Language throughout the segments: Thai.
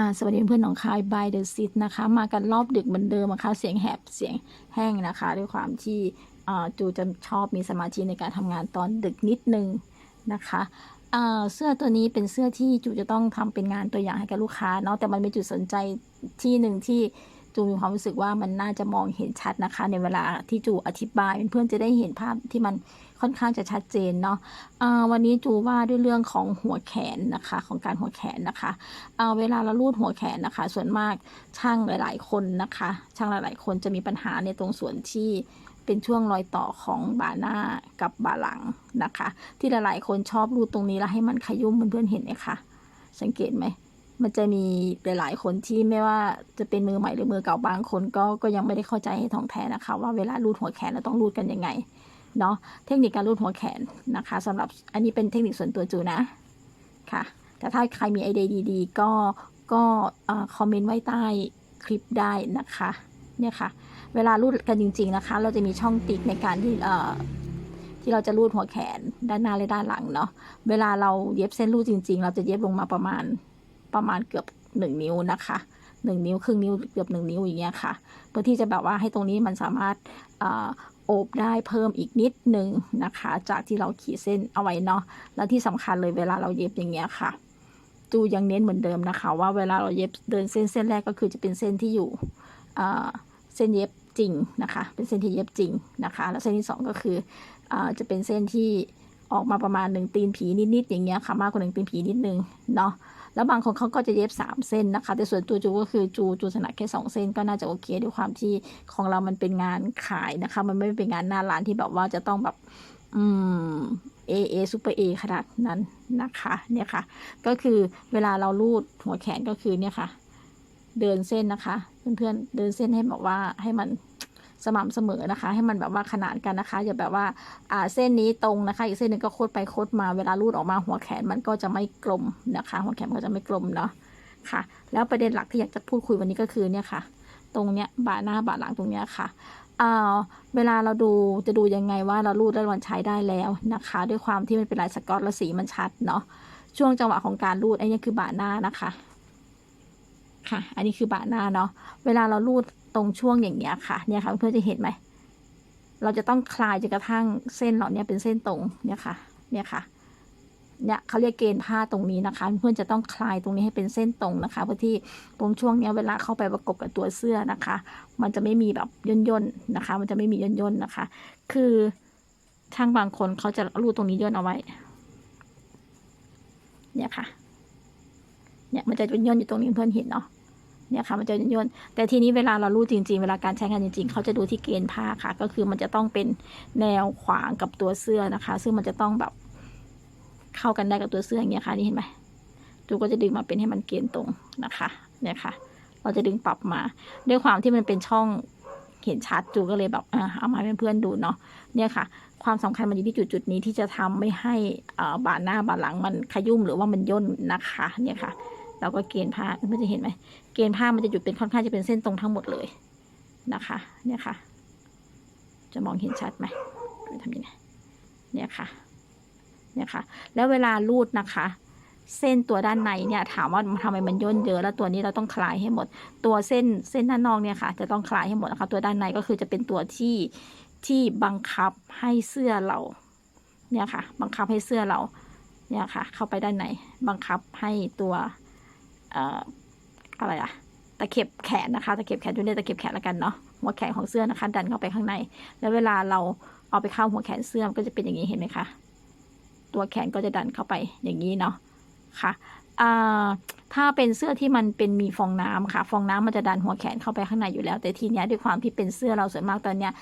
อ่าสวัสดีเพื่อนของคาย by the sit นะคะ มากันรอบดึกเหมือนเดิมนะคะ เสียงแหบเสียงแห้งนะคะ ด้วยความที่อ่าจูจะชอบมีสมาธิในการทำงานตอนดึกนิดนึงนะคะอ่าเสื้อตัวนี้เป็นเสื้อที่จูจะต้องทำเป็นงานตัวอย่างให้กับลูกค้าเนาะแต่มันมีจุดสนใจที่หนึ่งที่ จูมีความรู้สึกว่ามันน่าจะมองเห็นชัดนะคะ ในเวลาที่จูอธิบายเพื่อนจะได้เห็นภาพที่มันค่อนข้างจะชัดเจนเนาะวันนี้จูว่าด้วยเรื่องของหัวแขนนะคะ ของการหัวแขนนะคะเอ่อเวลาเราลูดหัวแขนนะคะ ส่วนมากช่างหลาย ๆ คนนะคะ ช่างหลาย ๆ คนจะมีปัญหาในตรงส่วนที่เป็นช่วงรอยต่อของบ่าหน้ากับบ่าหลังนะคะ ที่หลาย ๆ คนชอบรูดตรงนี้แล้วให้มันขยุ่มเพื่อนๆเห็นไหมคะสังเกตไหม มันจะมีหลาย ๆ คนที่ไม่ว่าจะเป็นมือใหม่หรือมือเก่าบางคนก็ก็ยังไม่ได้เข้าใจให้ท่องแท้นะคะ ว่าเวลารูดหัวแขนเราต้องรูดกันยังไงเนาะเทคนิคการรูดหัวแขนนะคะสำหรับอันนี้เป็นเทคนิคส่วนตัวจูนะค่ะ แต่ถ้าใครมีไอเดียดีๆ ก็ก็คอมเมนต์ไว้ใต้คลิปได้นะคะเนี่ยค่ะ เวลารูดกันจริง ๆนะคะ เราจะมีช่องติ๊กในการที่เอ่อที่เราจะรูดหัวแขนด้านหน้าและด้านหลังเนาะเวลาเราเย็บเส้นรูดจริง ๆ เราจะเย็บลงมาประมาณ ประมาณเกือบหนึ่งนิ้วนะคะหนึ่งนิ้วครึ่งนิ้วเกือบหนึ่งนิ้วอย่างเงี้ยค่ะ เพื่อที่จะแบบว่าให้ตรงนี้มันสามารถอโอบได้เพิ่มอีกนิดนึงนะคะ จากที่เราขีดเส้นเอาไว้เนาะแล้วที่สำคัญเลยเวลาเราเย็บอย่างเงี้ยค่ะจูยังเน้นเหมือนเดิมนะคะ ว่าเวลาเราเย็บเดินเส้นเส้นแรกก็คือจะเป็นเส้นที่อยู่เส้นเย็บจริงนะคะ เป็นเส้นที่เย็บจริงนะคะ แล้วเส้นที่สองก็คือเอ่อจะเป็นเส้นที่ออกมาประมาณหนึ่งตีนผีนิดๆอย่างเงี้ยค่ะมากกว่าหนึ่งตีนผีนิดนึงเนาะ แล้วบางคนเขาก็จะเย็บสามเส้นนะคะ แต่ส่วนตัวจูก็คือจูจูถนัดแค่สองเส้นก็น่าจะโอเคด้วยความที่ของเรามันเป็นงานขายนะคะ มันไม่เป็นงานหน้าร้านที่แบบว่าจะต้องแบบ อืมเอเอซูเปอร์เอขนาดนั้นนะคะเนี่ยค่ะ ก็คือเวลาเราลูดหัวแขนก็คือเนี่ยค่ะ เดินเส้นนะคะ เพื่อนๆเดินเส้นให้แบบว่าให้มัน สม่ำเสมอนะคะ ให้มันแบบว่าขนานกันนะคะ อย่าแบบว่าอ่าเส้นนี้ตรงนะคะ อีกเส้นหนึ่งก็โคดไปโคดมาเวลาลูดออกมาหัวแขนมันก็จะไม่กลมนะคะ หัวแขนก็จะไม่กลมเนาะค่ะ แล้วประเด็นหลักที่อยากจะพูดคุยวันนี้ก็คือเนี่ยค่ะ ตรงเนี้ยบ่าหน้าบ่าหลังตรงเนี้ยค่ะอ่าเวลาเราดูจะดูยังไงว่าเรารูดได้วันใช้ได้แล้วนะคะ ด้วยความที่มันเป็นลายสกอตและสีมันชัดเนาะช่วงจังหวะของการรูดไอ้นี่คือบ่าหน้านะคะ ค่ะ อันนี้คือบ่าหน้าเนาะเวลาเรารูด ตรงช่วงอย่างเงี้ยค่ะ เนี่ยค่ะเพื่อนจะเห็นไหม เราจะต้องคลายจนกระทั่งเส้นเหล่านี้เป็นเส้นตรง เนี่ยค่ะ เนี่ยค่ะ เนี่ยเขาเรียกเกณฑ์ผ้าตรงนี้นะคะ เพื่อนจะต้องคลายตรงนี้ให้เป็นเส้นตรงนะคะ เพื่อที่ตรงช่วงเนี้ยเวลาเข้าไปประกบกับตัวเสื้อนะคะ มันจะไม่มีแบบย่นย่นนะคะ มันจะไม่มีย่นย่นนะคะ คือช่างบางคนเขาจะรูดตรงนี้ย่นเอาไว้ เนี่ยค่ะ เนี่ยมันจะย่นย่นอยู่ตรงนี้เพื่อนเห็นเนาะ เนี่ยค่ะมันจะย่นแต่ทีนี้เวลาเรารูดจริง ๆ เวลาการใช้งานจริง ๆ เขาจะดูที่เกณฑ์ผ้าค่ะ ก็คือมันจะต้องเป็นแนวขวางกับตัวเสื้อนะคะ ซึ่งมันจะต้องแบบเข้ากันได้กับตัวเสื้ออย่างเงี้ยค่ะนี่เห็นไหมจูก็จะดึงมาเป็นให้มันเกณฑ์ตรงนะคะเนี่ยค่ะ เราจะดึงปรับมา ด้วยความที่มันเป็นช่องเห็นชัดจูก็เลยแบบอ่าเอามาให้เพื่อนๆดูเนาะเนี่ยค่ะ ความสำคัญมันอยู่ที่จุดจุดๆนี้ที่จะทำไม่ให้อ่าบ่าหน้าบ่าหลังมันขยุ่มหรือว่ามันย่นนะคะ เนี่ยค่ะ เราก็เกณฑ์ผ้าเพื่อนจะเห็นไหมเกณฑ์ผ้ามันจะหยุดเป็นค่อนข้างจะเป็นเส้นตรงทั้งหมดเลยนะคะ เนี่ยค่ะ จะมองเห็นชัดไหมทำยังไงเนี่ยค่ะ เนี่ยค่ะ แล้วเวลารูดนะคะ เส้นตัวด้านในเนี่ยถามว่าทำไมมันย่นเยอะแล้วตัวนี้เราต้องคลายให้หมด ตัวเส้นเส้นด้านนอกเนี่ยค่ะ จะต้องคลายให้หมดนะคะ ตัวด้านในก็คือจะเป็นตัวที่ที่บังคับให้เสื้อเรา เนี่ยค่ะ บังคับให้เสื้อเรา เนี่ยค่ะ เข้าไปด้านในบังคับให้ตัว อะไรอะตะเข็บแขนนะคะตะเข็บแขนจุเรียตะเข็บแขนล้วกันเนาะหัวแขนของเสื้อนะคะ ดันเข้าไปข้างใน แล้วเวลาเราเอาไปเข้าหัวแขนเสื้อมันก็จะเป็นอย่างนี้เห็นไหมคะตัวแขนก็จะดันเข้าไปอย่างนี้เนาะค่ะถ้าเป็นเสื้อที่มันเป็นมีฟองน้ำค่ะ ฟองน้ำมันจะดันหัวแขนเข้าไปข้างในอยู่แล้ว แต่ทีเนี้ยด้วยความที่เป็นเสื้อเราส่วนมากตอนเนี้ย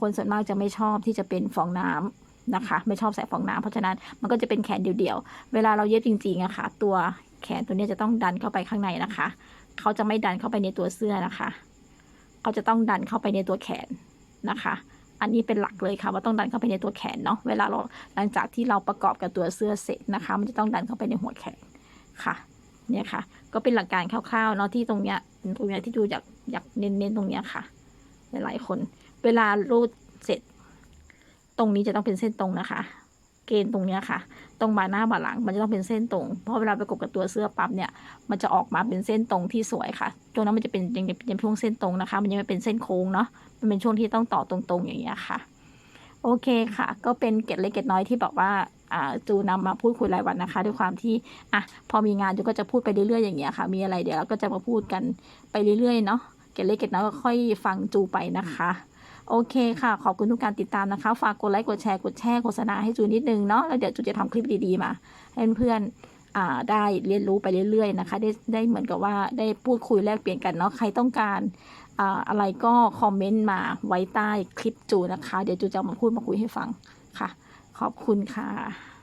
คนส่วนมากจะไม่ชอบที่จะเป็นฟองน้ำนะคะ ไม่ชอบใส่ฟองน้ำเพราะฉะนั้นมันก็จะเป็นแขนเดียวๆเวลาเราเย็บจริงๆอะค่ะ ตัว แขนตัวนี้จะต้องดันเข้าไปข้างในนะคะ เขาจะไม่ดันเข้าไปในตัวเสื้อนะคะ เขาจะต้องดันเข้าไปในตัวแขนนะคะ อันนี้เป็นหลักเลยค่ะว่าต้องดันเข้าไปในตัวแขนเนาะ เวลาเราหลังจากที่เราประกอบกับตัวเสื้อเสร็จนะคะ มันจะต้องดันเข้าไปในหัวแขนค่ะเนี่ยค่ะ ก็เป็นหลักการคร่าวๆเนาะที่ตรงเนี้ยตรงเนี้ยที่ดูอยากอยากเน้นๆตรงเนี้ยค่ะ หลายๆคน เวลารูดเสร็จ ตรงนี้จะต้องเป็นเส้นตรงนะคะ เกณฑ์ตรงเนี้ยค่ะ ตรงบ่าหน้าบ่าหลัง มันจะต้องเป็นเส้นตรงเพราะเวลาไปกบกับตัวเสื้อปั๊บเนี่ย มันจะออกมาเป็นเส้นตรงที่สวยค่ะตรงนั้นมันจะเป็นยังเป็นช่วงเส้นตรงนะคะ มันยังไม่เป็นเส้นโค้งเนาะมันเป็นช่วงที่ต้องต่อตรงๆอย่างเงี้ยค่ะ โอเคค่ะ ก็เป็นเกร็ดเล็กเกร็ดน้อยที่บอกว่าจูนำมาพูดคุยรายวันนะคะ ด้วยความที่อะพอมีงานจูก็จะพูดไปเรื่อยๆอย่างเงี้ยค่ะ มีอะไรเดี๋ยวเราก็จะมาพูดกันไปเรื่อยๆเนาะเกร็ดเล็กเกร็ดน้อยก็ค่อยฟังจูไปนะคะ โอเคค่ะ ขอบคุณทุกการติดตามนะคะ ฝากกดไลค์ กดแชร์ กดแชร์โฆษณาให้จูนิดนึงเนาะ แล้วเดี๋ยวจูจะทำคลิปดีๆมา ให้เพื่อนๆอ่าได้เรียนรู้ไปเรื่อยๆนะคะ ได้ได้เหมือนกับว่าได้พูดคุยแลกเปลี่ยนกันเนาะ ใครต้องการออะไรก็คอมเมนต์มาไว้ใต้คลิปจูนะคะ เดี๋ยวจูจะมาพูดมาคุยให้ฟังค่ะ ขอบคุณค่ะ